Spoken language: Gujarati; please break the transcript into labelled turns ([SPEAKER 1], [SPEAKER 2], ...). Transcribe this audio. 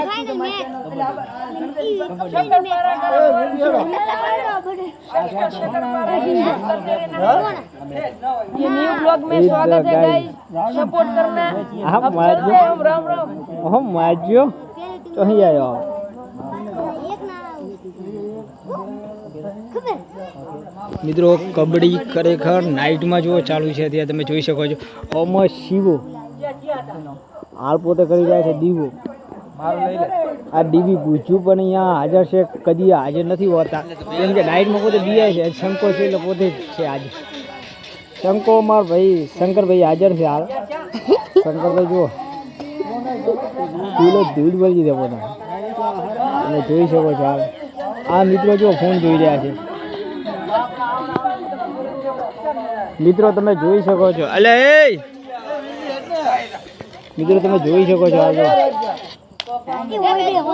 [SPEAKER 1] ये न्यू ब्लॉग में स्वागत है गाइस सपोर्ट करना
[SPEAKER 2] आप
[SPEAKER 1] अब चल रहे हैं हम राम राम
[SPEAKER 2] હમ માજ્યો તો અહીં આવ્યો મિત્રો કબડ્ડી ખરેખર નાઇટમાં જો ચાલુ છે ત્યાં તમે જોઈ શકો છો અમર શિવો હાલ પોતે કરી રહ્યા છે દીવો આ ડીબી ગુજ્જુ પણ અહીંયા હાજર છે, કદી હાજર નથી હોતા. કેમ કે નાઇટમાં પોતે બીઆઈ છે શંકો છે એટલે પોતે જ છે આજે શંકો માર ભાઈ, શંકરભાઈ હાજર છે હાલ. શંકરભાઈ જુઓ. જ, ધૂળ બળી દે પોતા તમે જોઈ શકો છો હાલ. આ મિત્રો જો ફોન જોઈ રહ્યા છે. મિત્રો, તમે જોઈ શકો છો. અલે મિત્રો, તમે જોઈ શકો છો આ જો